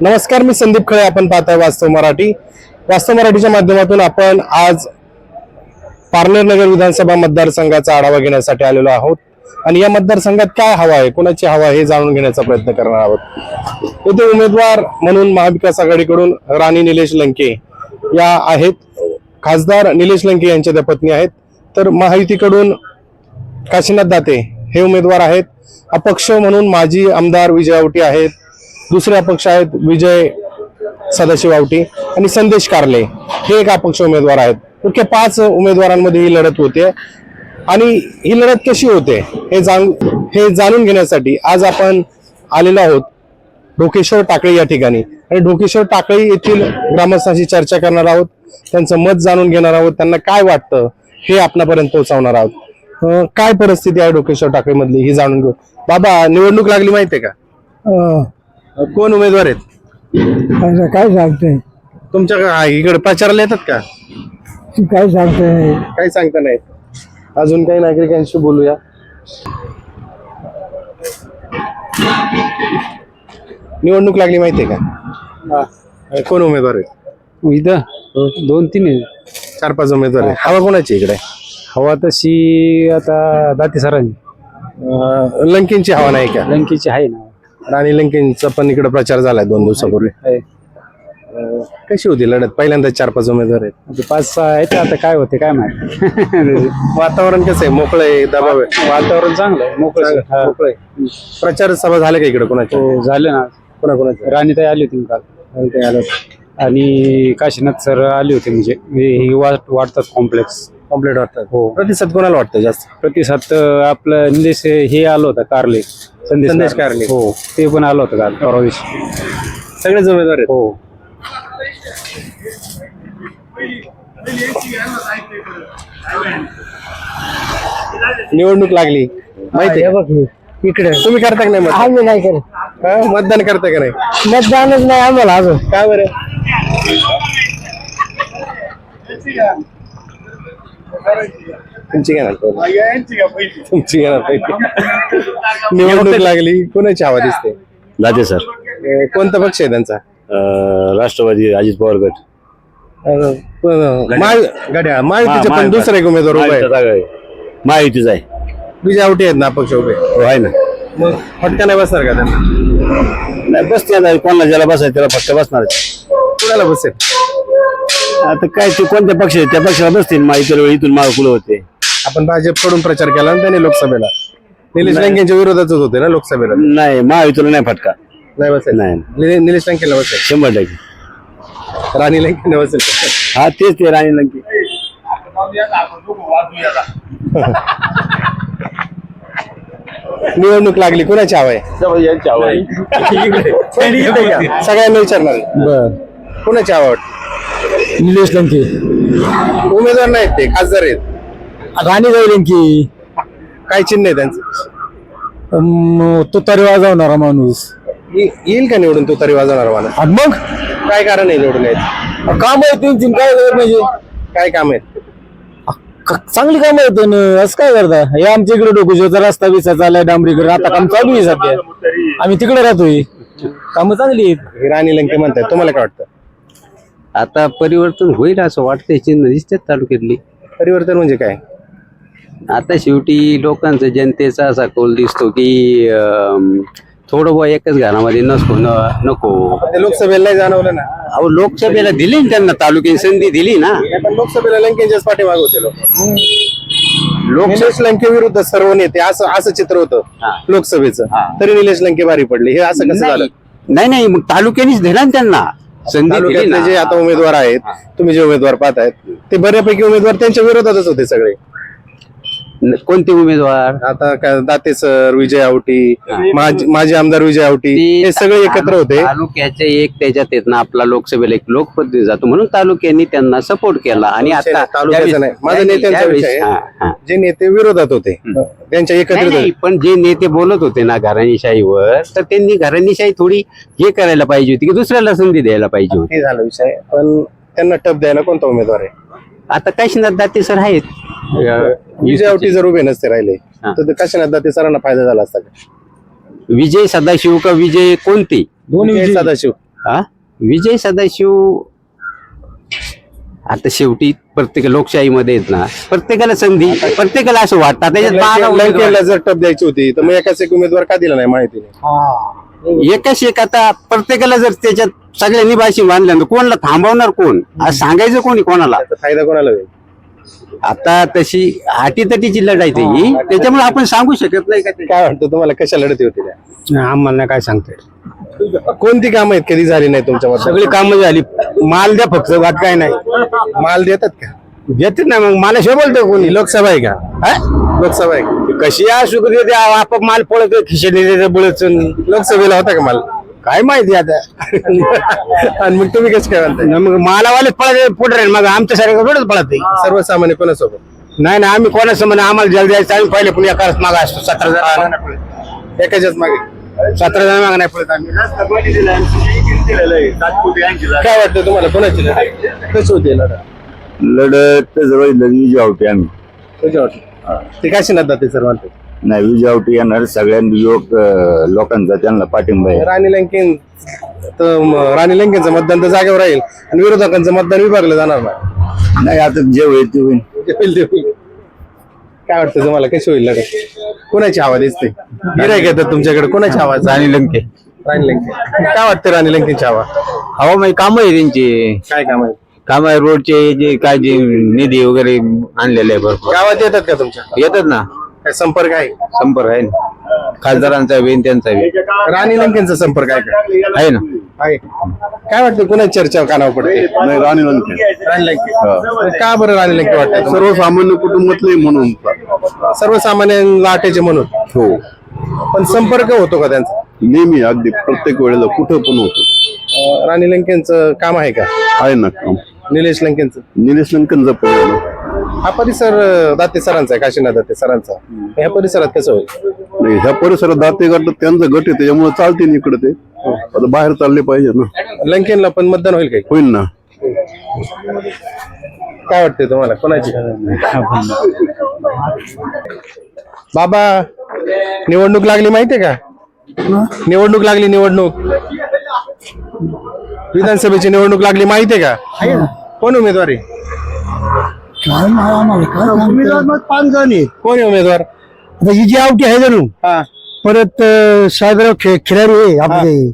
नमस्कार मी संदीप खळे. आपण पाहताय वास्तव मराठी. वास्तव मराठीच्या माध्यमातून आपण आज पार्लर नगर विधानसभा मतदारसंघाचा आढावा घेण्यासाठी आलेलो आहोत. आणि या मतदारसंघात काय हवा आहे? कोणाची हवा आहे हे जाणून घेण्याचा प्रयत्न करणार आहोत. येथे उमेदवार म्हणून महाविकास आघाडीकडून राणी निलेश लंके या आहेत. खासदार निलेश लंके यांच्या त्या पत्नी आहेत. तर महायुतीकडून काशीनाथ दाते हे उमेदवार आहेत. अपक्ष म्हणून माजी आमदार विजय आवटी आहेत. दुसरे अपक्ष आहेत विजय सदाशिव आवटी आणि संदेश कारले. हे एक अपक्ष उमेदवार आहेत. मुख्य पाच उमेदवारांमध्ये ही लढत होते. आणि ही लढत कशी होते हे जाण हे जाणून घेण्यासाठी आज आपण आलेलो आहोत ढोकेश्वर टाकळी या ठिकाणी. आणि ढोकेश्वर टाकळी येथील ग्रामस्थांशी चर्चा करणार आहोत. त्यांचं मत जाणून घेणार आहोत. त्यांना काय वाटतं हे आपणापर्यंत पोहोचवणार आहोत. काय परिस्थिती आहे ढोकेश्वर टाकळी मधली ही जाणून घेऊ. बाबा निवडणूक लागली माहितीये का? कोण उमेदवार आहेत? आता काय सांगते तुमच्या का- इकडे प्रचाराला येतात का? तू काय सांगते काही सांगता नाही अजून काही नागरिकांशी बोलूया. निवडणूक लागली माहितीये का? कोण उमेदवार आहेत? इथं. दोन तीन आहे चार पाच उमेदवार आहेत. हवा कोणाची इकडे? हवा तशी आता दाती सरांनी अं, लंकेंची हवा नाही का? लंकेची आहे ना. राणी लंकेंचा पण इकडे प्रचार झालाय दोन दिवसापूर्वी. आहे. अं, कशी होती लढत? पहिल्यांदा चार पाच उमेदवार आहेत. आता पाच सहा आहेत आता काय होते काय माहिती. वातावरण कसं आहे? मोकळं आहे दबाव आहे? वातावरण चांगलं आहे मोकळं हा. मोकळं आहे. प्रचार सभा झाल्या का इकडे कोणाच्या? हो, झालं ना. कोणा कोणाच्या राणीताई आली होती काल. आणि काशीनाथ सर आले होते म्हणजे हे- हे वाट- वाटतात कॉम्प्लेक्स कंप्लीट वाटतात. हो. प्रतिसाद कोणाला वाटतं जास्त? प्रतिसाद आपलं निलेश हे आलं होतं कारले. संदेश संदेश कारले. हो ते पण आलं होतं काल परवा दिवशी. सगळेच उमेदवार आहेत. हो. निवडणूक लागली. माहिती आहे बघ इकडे. का? तुम्ही करता का नाही मतदान? आम्ही नाही करत. हा? मतदान करता का नाही? मतदानच नाही आम्हाला अजून. काय बरं? तुमची घेणार पहिले. तुमची घेणार पहिले. निवडणूक लागली. कोणाची हवा दिसते? दाते सर. अं, कोणता पक्ष आहे त्यांचा? अं, राष्ट्रवादी अजित पवार गट. अं, पण, महा- घड्याळ महायुतीचे पण दुसरे एक उमेदवार उभे आहे. महायुतीचा आहे. विजय आवटी आहेत ना अपक्ष उभे? हो, आहे ना. मग फटका नाही बसणार का त्यांना? नाही बसते आता. कोणाला ज्याला बसायचं त्याला फक्त बसणार कुणाला बसेल? आता काय ते कोणत्या पक्ष आहे त्या पक्षाला बसतील. महायुतीला वेळी इथून माग कुलं होते. आपण भाजपकडून प्रचार केला ना त्यांनी लोकसभेला. निलेश लंकेंच्या विरोधातच होते ना लोकसभेला. नाही महायुतीला नाही फटका. नाही बसेल. नाही. नि- निलेश लंकेला बसेल. शंभर टक्के. राणी लंकेला बसेल. हा तेच ते राणी लंकी. निवडणूक लागली कुणाची हवा आहे? सगळ्यांना विचारणार. बर. कुणाची वाटते? निलेश लंके. उमेदवार नाहीत ते खासदार आहेत. राणी जाऊ लंकी काय चिन्ह आहे त्यांचं? तो तरी वाजवणारा माणूस. ये- येईल का निवडून तो तरी वाजवणार मला आणि मग? काय कारण आहे निवडून यायचं? काम आहे त्यांची काय करत म्हणजे काय काम आहेत क- चांगली काम आहेत ना असं काय करता? हे आमच्या इकडे डोकुशोचा रस्ता बिसा चाललाय डांबरीकडे. आता काम चालू आहे सध्या. आम्ही तिकडे राहतोय. कामं चांगली आहेत. हे राणी लंके म्हणतात तुम्हाला काय वाटतं? आता परिवर्तन होईल असं वाटतंय. चिन्ह दिसतात तालुक्यातली. परिवर्तन म्हणजे काय? आता शेवटी लोकांचा जनतेचा असा कौल दिसतो की अं, थोडं बुवा एकच घरामध्ये नसतो न नको. ते लोकसभेला नाही जाणवलं ना. अहो लोकसभेला दिली ना त्यांना तालुक्याची संधी दिली ना. नाही, पण लोकसभेला लंकेच्याच पाठीमागे होते लोक. लोक निलेश लंके विरुद्ध सर्व नेते असं असं चित्र होतं हा. लोकसभेचं. तरी निलेश लंके भारी पडले. हे असं कसं झालं? नाही नाही मग तालुक्यानेच दिला ना त्यांना. संधी दिली तालुक्यातले जे ना आता उमेदवार आहेत तुम्ही जे उमेदवार पाहतायत ते बऱ्यापैकी उमेदवार त्यांच्या विरोधातच होते सगळे. कोणते उमेदवार? आता काय दाते सर विजय आवटी माजी माजी आमदार विजय आवटी ते हे सगळे एकत्र होते. तालुक्याचे एक त्याच्यात येत ना आपला लोकसभेला एक लोकप्रतिनिधी जातो म्हणून तालुक्यांनी त्यांना सपोर्ट केला. आणि आता तालुक्याचा नाही माझा त्यावेळी- नेत्यांचा त्यावेळी- विषय हा, आहे. जे नेते विरोधात होते त्यांच्या नाही, एकत्रित नाही, पण जे नेते बोलत होते ना घराणीशाहीवर तर त्यांनी घराणीशाही थोडी हे करायला पाहिजे होती की दुसऱ्याला संधी द्यायला पाहिजे होती. हे झाला विषय पण त्यांना टप द्यायला कोणता उमेदवार आहे? आता काशीनाथ दाते सर आहेत. विजय आवटी जर उभे नसते राहिले. तर काशीनाथ दाते सरांना फायदा झाला असता का? विजय सदाशिव का विजय कोणते? दोन्ही विजय विजय. सदाशिव. हा? विजय सदाशिव आता शेवटी प्रत्येक लोकशाहीमध्ये आहेत ना प्रत्येकाला संधी प्रत्येकाला असं वाटतं. त्याच्यात जर टप द्यायची होती. तर मग एकाच एक उमेदवार का दिला नाही माहितीने एकाच एक आता प्रत्येकाला जर त्याच्यात सगळ्यांनी भाषी मानल्या कोणाला थांबवणार कोण? आज सांगायचं कोणी कोणाला? फायदा कोणाला होईल? आता तशी हाटीतटीची लढाई ते ही त्याच्यामुळे आपण सांगू शकत नाही का ते. काय वाटतं तुम्हाला कशा लढती होती त्या? आम्हाला काय सांगतोय कोणती कामं आहेत? कधी झाली नाही तुमच्या सगळी कामं झाली. माल द्या फक्त बात काय नाही. माल देतात का? देतात ना मग मला बोलतो कोणी? लोकसभा आहे का? हा? लोकसभा आहे. का? कशी असू कधी ते आपाप माल पळत देते बुळत लोकसभेला होता का माल? काय माहिती आता? आणि मग तुम्ही कसं काय म्हणताय? मग मालावाले पळत पुढे राहील. मग आमच्या सारखं थोडंच पळत आहे. सर्वसामान्य कोणासोबत? नाही ना आम्ही कोणाचं म्हणे आम्हाला जल द्यायचं आम्ही पहिले पुण्या करत मागा असतो. सतरा जण एकाच्याच मागे? सतरा जण मागा नाही पळत आम्ही. काय वाटतं तुम्हाला? कोणाची लढाई कशी होती लढाई लढत जवळ विजावटी आम्ही. कशी वाटतं ते काशीनाथ दाते सर म्हणतात नाही विजावटी येणार सगळ्या युवक लोकांचा त्यांना पाठिंबा आहे. राणी लंकेन तर राणी लंकेनचं मतदान तर जागेवर राहील आणि विरोधकांचं मतदान विभागलं जाणार ना नाही आता जे होईल ते होईल. जे होईल ते होईल. काय वाटतं तुम्हाला? कशी होईल लढत? कोणाची हवा दिसते? गिरायक येतात तुमच्याकडे. कोणाची हवा राणी लंके. राणी लंके. काय वाटतं राणी लंकेची हवा? हवा मग काम आहे त्यांची. काय काम आहे काम आहे रोडचे जे काय जे निधी वगैरे आणलेले आहे भरपूर. गावात येतात का तुमच्या? येतात ना. काय संपर्क आहे? संपर्क आहे ना. खासदारांचा बी त्यांचा बी. राणी लंकेनचा संपर्क आहे का? आहे ना. आहे. काय वाटतं कोणाची चर्चा कानावर पडते नाही राणी लंके. राणी लंके. का बरं राणी लंके वाटतं सर्वसामान्य कुटुंबातले म्हणून. सर्वसामान्य लाटेचे म्हणून? हो. पण संपर्क होतो का त्यांचा? नेहमी अगदी प्रत्येक वेळेला कुठं पण होतो. अं, राणी लंकेनचं काम आहे का? आहे ना काम. निलेश लंकेनचं निलेश लंकन जपलं हा परिसर दाते सरांचा आहे काशीनाथ दाते सरांचा. ह्या परिसरात कसं होईल? नाही ह्या परिसरात दाते गट त्यांचा गट आहे त्याच्यामुळे चालते ना इकडे ते. आता बाहेर चालले पाहिजे ना. लंकेनला पण मतदान होईल काही? होईल ना. काय वाटतंय तुम्हाला? कोणाची? बाबा निवडणूक लागली माहितीये का? निवडणूक लागली निवडणूक. विधानसभेची निवडणूक लागली माहितीये का? कोण उमेदवार आहे पाच जण आहेत. कोण आहे उमेदवार? आता ही जी आवटी आहे जणू हा. परत अं, साहेबराव खे खिलारी आहे आपले.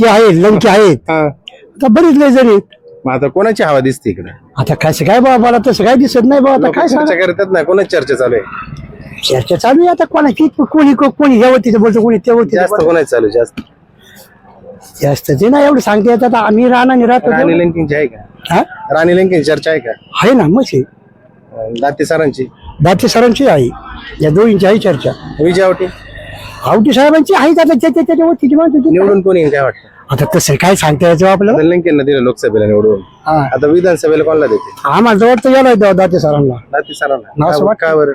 ते आहेत लंके आहेत. हा. आता बरेच लय जण आहेत. मग आता कोणाची हवा दिसते इकडे? आता कसं काय बाबा मला तसं काय दिसत नाही बाबा आता लोक काय चर्चा सांगा? करतात ना कोणाची चर्चा चालू आहे? चर्चा चालू आहे आता कोणाची? कोणी कोणी या वतीचं बोलतो कोणी त्या वतीचं जास्त कोणाची चालू आहे? जास्त. जास्त ते नाही एवढं सांगते आता आम्ही राहणार राहतो राणी. लंकेनची आहे का? हा? राणी लंकेनची चर्चा आहे का? आहे ना मग आहे. अं, दाते सरांची. दाते सरांची आहे. या दोघींची आहे चर्चा. विजयावटी आवटी. साहेबांची आहे आता त्याच्या त्याच्या वतीची माणसं ती- निवडून कोणी येईल काय वाटतं? आता तसं काय सांगता यायचं आपल्याला? आता दिलं लोकसभेला निवडून. हा. आता विधानसभेला कोणाला देते आम्हाला जवळ तर यायला दाते सरांना. दाते सरांना. असं का- वाटतं. का बरं?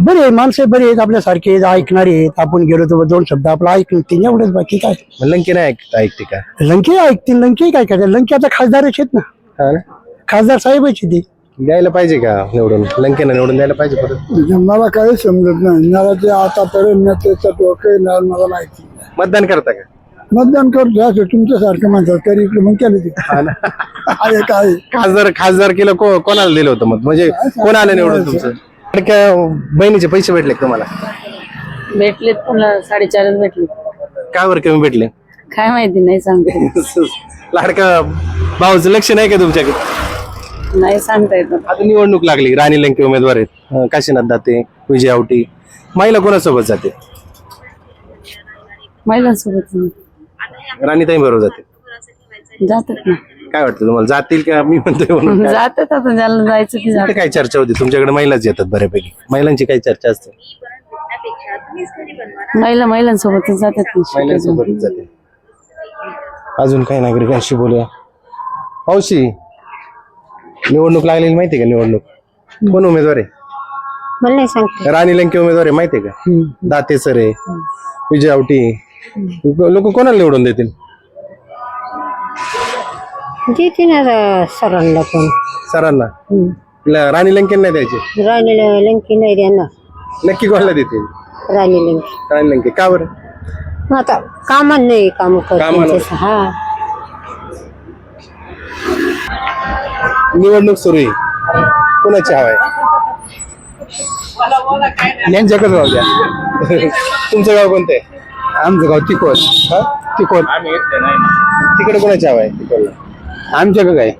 बरे आहे, माणसं बरे आहेत आपल्यासारखे आहेत, ऐकणारे आहेत. आपण गेलो तर दोन शब्द आपलं ऐकून ते एवढंच बाकी काय. मग लंके नाही ऐक- ऐकते का? लंके ऐकतील लंके काय करतात? लंके आता खासदारच आहेत ना. हा ना? खासदार साहेबच आहे ते. द्यायला पाहिजे का निवडून? लंकेनं निवडून द्यायला पाहिजे परत? मला काही समजत नाही. मला ते आतापर्यंत त्याचं डोकं नाही मला माहिती नाही. मतदान करता का? मतदान करतो असं तुमच्यासारखं म्हणतात तरी इकडे मग केलं ते. आहे काय खासदार खासदार केलं को कोणाला दिलं होतं मत? म्हणजे कोण आलं निवडून तुमचं? बहिणीचे पैसे भेटले का तुम्हाला? भेटलेत पुन्हा साडेचारच भेटले. का बरं कमी भेटले? काय माहिती नाही सांगते लाडका भाऊचं लक्ष नाही का तुमच्याकडे? नाही सांगता येत. आता निवडणूक लागली राणी लंके उमेदवार आहेत. अं, काशीनाथ दाते विजय आवटी. महिला कोणासोबत जाते? महिलांसोबत. राणीताई बरोबर जाते. जातात ना. काय वाटतं तुम्हाला? जातील का? मी म्हणतोय म्हणून काय? जातात आता ज्याला जायचं इथे काय चर्चा होती? तुमच्याकडे महिलाच येतात बऱ्यापैकी. महिलांची काय चर्चा असते? महिला महिलांसोबतच जातात ना महिलांसोबतच जाते. अजून काही नागरिकांशी बोलूया? पावशी निवडणूक लागलेली माहिती का निवडणूक? कोण उमेदवार आहे? मला नाही सांगते राणी लंके उमेदवार आहे माहिती आहे का? दाते सर आहे विजय आवटी. लोक कोणाला निवडून देतील? देते ना सरांना पण. सरांना? राणी लंकेन नाही द्यायचे? राणी लंकी नाही द्यायना नक्की कोणाला देते? राणी लंकी राणी लंकी. का बरं? आता कामान नाही काम करते हा. निवडणूक सुरू आहे. कोणाची हवाय आहे? यांच्याकडे जाऊ द्या. तुमचं गाव कोणतं आहे? आमचं गाव तिकोल हा? तिकोल तिकडे कोणाची हवा आहे? तिकोलला आमच्याकडे काय?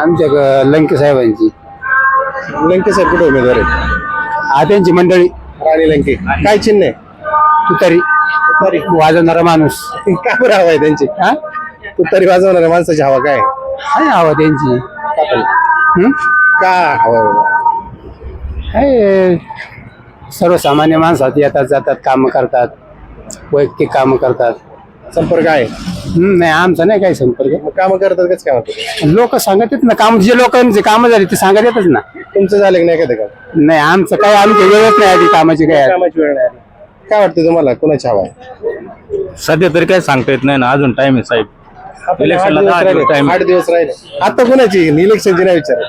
आमच्याकडे लंके साहेबांची. लंके साहेब कुठे उमेदवार आहेत? हा त्यांची मंडळी. राणी लंके. काय चिन्ह आहे? तुतारी. तुतारी. वाजवणारा माणूस. का बरं हवा आहे त्यांची? हा? तुतारी वाजवणाऱ्या माणसाची हवा काय आहे? आहे हवा त्यांची. हं? का हवा आहे? आहे सर्वसामान्य माणसात येतात जातात कामं करतात. वैयक्तिक कामं करतात. संपर्क आहे? हं, नाही आमचा नाही काही संपर्क. मग कामं करतात कच काम करतात? लोक सांगत येत ना काम जे लोकांचे कामं झाली ते सांगत येतच ना. तुमचं झालं की नाही एखादं काम? नाही आमचं काय आमची वेळच नाही आधी कामाची काय कामाची वेळ नाही आली. काय वाटतं तुम्हाला? कोणाची हवा आहे? सध्या तरी काय सांगता येत नाही ना अजून टाइम आहे साहेब. आठ इलेक्शनला दिवस दहा दिवस राहिले. time. आठ दिवस राहिले. आता कोणाची? इलेक्शनची नाही विचार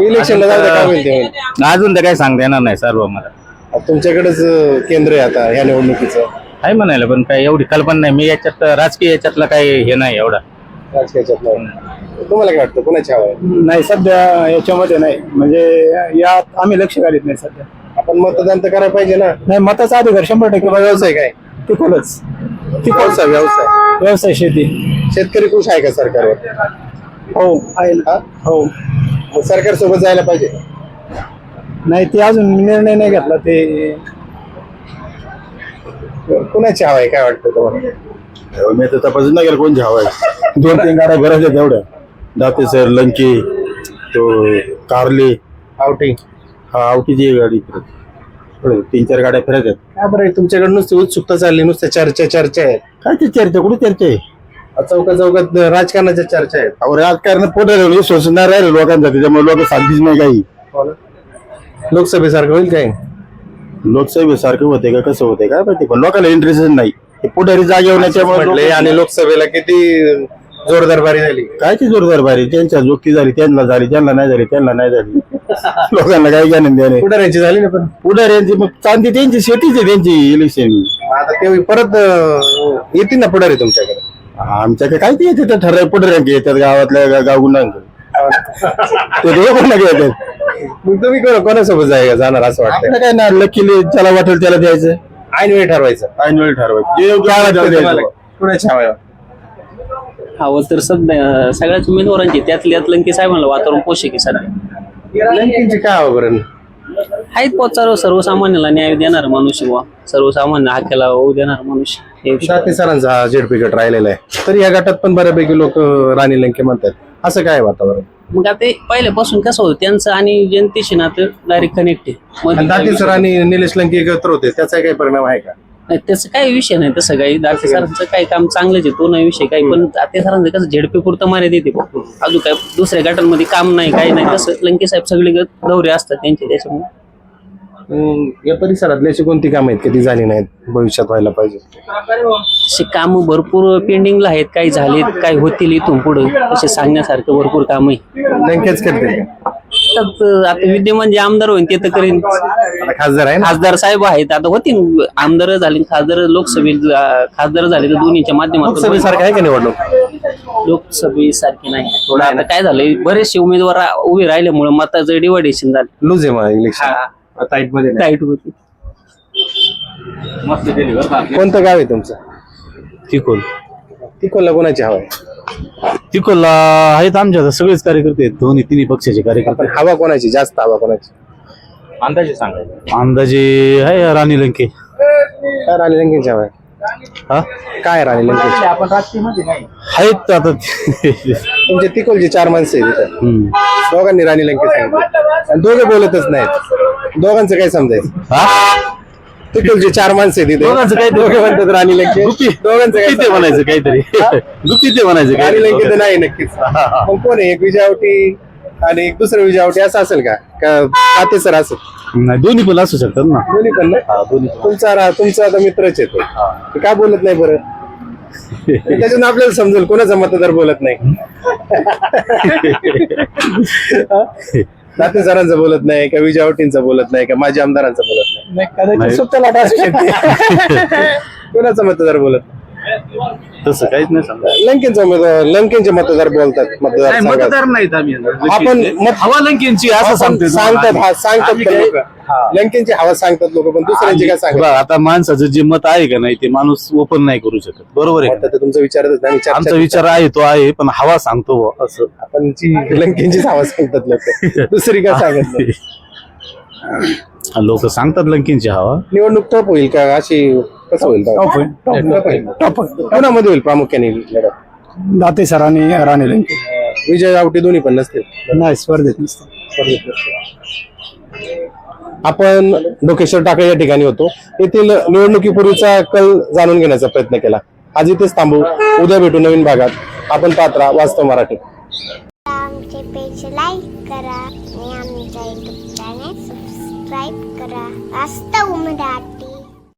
इलेक्शनला जाऊ द्या काय होईल ते होईल. अजून तर काय सांगता येणार नाही सर्व मला. आता तुमच्याकडेच अं, केंद्र आहे आता ह्या निवडणुकीचं. आहे म्हणायला पण काय एवढी कल्पना नाही. मी याच्यात राजकीय याच्यातला काही हे नाही एवढा. राजकीयाच्यात तुम्हाला काय वाटतं कोणाची हवा आहे? नाही सध्या याच्यामध्ये नाही. म्हणजे यात आम्ही लक्ष घालीत नाही सध्या. आपण मतदान तर करायला पाहिजे ना. नाही मताचा अधिकार शंभर टक्के. किंवा व्यवसाय काय? तिकोलच व्यवसाय व्यवसाय. व्यवसाय शेती. शेतकरी खुश आहे का सरकारवर? हो आहे हा? हो. मग सरकार सोबत जायला पाहिजे. नाही ते अजून निर्णय नाही घेतला. ते कुणाची हवा आहे? काय वाटतं तुम्हाला? मी आता तपासून नाही गेला कोणची हवा आहे. दोन तीन गाड्या भरायच्या तेवढ्या दाते सर लंके तो कारले. आवटी हा आवटीची एक गाडी फिरत थोडे तीन चार गाड्या फिरायच्या काय बरं? तुमच्याकडे नुसती उत्सुकता चालली नुसत्या चर्चा चर्चा आहेत. काय ते चर्चा? कुठे चर्चा आहे? चौका चौकात राजकारणाच्या चर्चा आहेत. अहो राजकारण पोटे राहिलो विश्वास नाही राहिलो लोकांचा त्याच्यामुळे लोक सांगतीच नाही काही. लोकसभेसारखं होईल काय लोकसभेसारखं होते का? कसं होते काय माहिती पण लोकांना इंटरेस्ट नाही. ते पुढारी जागेवर नाही त्यामुळे म्हटले लोकं- आणि लोकसभेला किती जोरदार बारी झाली. काय ती जोरदार बारी? ज्यांच्या जोक्ती झाली त्यांना झाली ज्यांना नाही झाली त्यांना नाही झाली. लोकांना काही ज्ञान देणे. पुढाऱ्यांची झाली ना पण. पुढाऱ्यांची मग चांदी त्यांची शेतीच आहे त्यांची इलेक्शन आता ते परत अं, येतील ना पुढारी तुमच्याकडे? आमच्याकडे काय ते येते ठराव पुढाऱ्यांचे येतात गावातल्या गावगुंडांकडे ते पण येतात मग तुम्ही कोणा- कोणासोबत जाय जाणार असं वाटतं आपलं काय ना लकीले ज्याला वाटेल त्याला द्यायचं. ऐन वेळ ठरवायचं. ऐन वेळ ठरवायचं. जे योग्य काय वाटेल वाटतं त्याला तुम्हाला? द्यायचं. कुणाची हवा आहे? हवं तर सध्या सगळ्याच उमेदवारांची त्यातल्या त्यात लंके साहेबांना वातावरण पोषक आहे सध्या. लंकेची काय हवं बरं? आहेत पोचार सर्वसामान्याला न्याय देणार मनुष्य बुवा. सर्वसामान्य हाक्याला होऊ देणार मनुष्य. हे विषय. सरांचा हा झेडपी गट राहिलेला आहे. तर या गटात पण बऱ्यापैकी लोक राणी लंके म्हणतात. असं काय आहे वातावरण? मग आता ते पहिल्यापासून कसं होतं? त्यांचं आणि जनतेशी नातं डायरेक्ट कनेक्ट आहे. आणि दाती सर आणि निलेश लंके एकत्र होते. त्याचा काही परिणाम आहे का? नाही, त्याचं काही विषय नाही तसं काही. दाते सरांचं काही काम चांगलंच आहे. तो नाही विषय काही. पण दाते सरांचं कसं झेडपी पुरतं मारे देते बुवा. अजून काय दुसऱ्या गटांमध्ये काम नाही काही नाही. तसं लंके साहेब सगळे गट दौरे असतात त्यांचे त्याच्यामुळे. या परिसरातली अशी कोणती कामं आहेत की? ती झाली नाहीत? भविष्यात व्हायला पाहिजे. तसे काम भरपूर पेंडिंगला आहेत. काही झालेत काही होतील इथून पुढे. तसे सांगण्यासारखं भरपूर काम आहे लंकेच करते आता विद्यमान जे आमदार होईल ते तर करीन. आता खासदार आहे ना? खासदार साहेब आहेत. आता होतील. आमदार झाले खासदार लोकसभेत खासदार झाले तर दोन्हीच्या माध्यमातून लोकसभेसारखं आहे का निवडणूक? लोकसभेसारखी नाही. थोडं आता काय झालंय? बरेचसे उमेदवार उभे राहिल्यामुळे मताचं डिवायडेशन झालं. लूज आहे मग इलेक्शन टाईटमध्ये नाही. टाईट होती. कोणतं गाव आहे तुमचं? तिकोल. तिकोला कोणाची हवा? आहे तिकोलला आहेत आमच्या सगळेच कार्यकर्ते आहेत. दोन्ही तिन्ही पक्षाचे कार्यकर्ते पण हवा कोणाची? जास्त हवा कोणाची? अंदाजे सांगायचं. अंदाजे आहे राणी लंके. काय राणी लंकेची हवा आहे? हा? काय राणी लंकेची? आहेत आता तुमचे तिकोलची चार माणसं आहेत तिथं हम्म. दोघांनी राणी लंके सांगितलं. आणि दोघे बोलतच नाहीत. दोघांचं काय समजायचं? हा? तिकोलची चार माणसं आहेत तिथे दोघांचं काय दोघे म्हणतात राणी लंके दोघांचं काय गुप्ती ते म्हणायचं काहीतरी. गुप्ती ते म्हणायचं राणी लंके तर. नाही नक्कीच. मग कोण आहे? एक विजयावटी आणि एक दुसरं विजयावटी असं असेल का? का ताते सर असेल नाही दोन्ही पण असू शकतात ना. दोन्ही पण ना? हा, दोन्ही पण. तुमचा रा- तुमचा आता मित्रच येतो का बोलत नाही बरं? त्याच्यातून आपल्याला समजेल कोणाचा मतदार बोलत नाही. नाते सरांचं बोलत नाही का विजयावटींचं बोलत नाही का माझ्या आमदारांचं बोलत नाही नाही. सुप्त लाटा असू शकते कोणाचा मतदार बोलत नाही? तसं काहीच नाही सांगा लंकेंचा उमेदवार लंकेंचे मतदार बोलतात मतदार मतदार नाहीत आम्ही. आपण मत- हवा लंकेंची असं आपण सांगतोय सांगतात हा सांगतात आम्ही पण काही- लोकं. लंकेंची हवा सांगतात लोक पण दुसऱ्यांची काय सांगतात बघा, आता माणसाचं जे मत आहे का नाही ते माणूस ओपन नाही करू शकत. बरोबर आहे का? वाटतं ते तुमचा विचारच नाही चर्चा- आमचा विचार आहे तो आहे पण हवा सांगतो बुवा, असं. आपण जी लंकेंचीच हवा सांगतात लोक. दुसरी काय सांगत नाही? लोक सांगतात लंकेंची हवा. निवडणूक टप होईल का? अशी कसं होईल? टप होईल. कोणामध्ये होईल प्रामुख्याने लढत? दाते सर आणि राणे लंके. विजय आवटे दोन्ही पण नसतील? नाही स्पर्धेत नसतं आपण डोकेश्वर टाकळे या ठिकाणी होतो. येथील निवडणुकीपूर्वीचा कल जाणून घेण्याचा प्रयत्न केला. आज इथेच थांबू. उद्या भेटू नवीन भागात. आपण पात्रा वास्तव मराठी. आमचे पेज लाईक करा आणि आमच्या युट्यूब चॅनेल सबस्क्राईब करा. वास्तव मराठी.